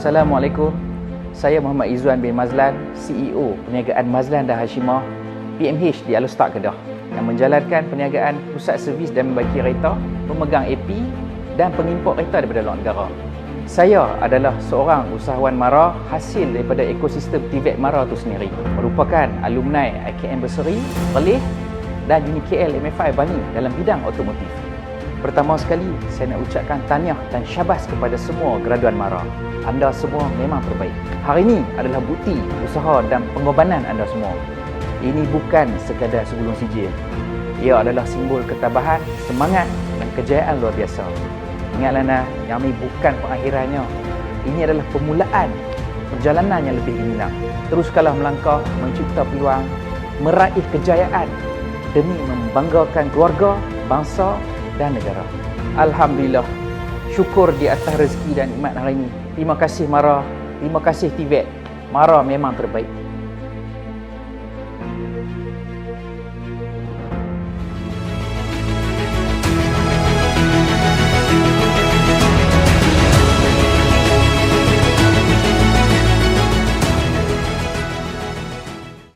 Assalamualaikum. Saya Muhammad Izzuan bin Mazlan, CEO Perniagaan Mazlan dan Hashimah, PMH di Alostak Kedah yang menjalankan perniagaan pusat servis dan membaiki kereta, pemegang AP dan pengimport kereta daripada luar negara. Saya adalah seorang usahawan Mara hasil daripada ekosistem TVET Mara itu sendiri. Merupakan alumni IKM Berseri, Perlis dan Uni KL MFI Bani dalam bidang otomotif. Pertama sekali, saya nak ucapkan tahniah dan syabas kepada semua graduan Mara. Anda semua memang terbaik. Hari ini adalah bukti usaha dan pengorbanan anda semua. Ini bukan sekadar sebelum sijil. Ia adalah simbol ketabahan, semangat dan kejayaan luar biasa. Ingatlah nah, yang ini bukan pengakhirannya. Ini adalah permulaan perjalanan yang lebih gemilang. Teruskanlah melangkah, mencipta peluang, meraih kejayaan demi membanggakan keluarga, bangsa dan negara. Alhamdulillah. Syukur di atas rezeki dan nikmat hari ini. Terima kasih Mara. Terima kasih Tibet. Mara memang terbaik.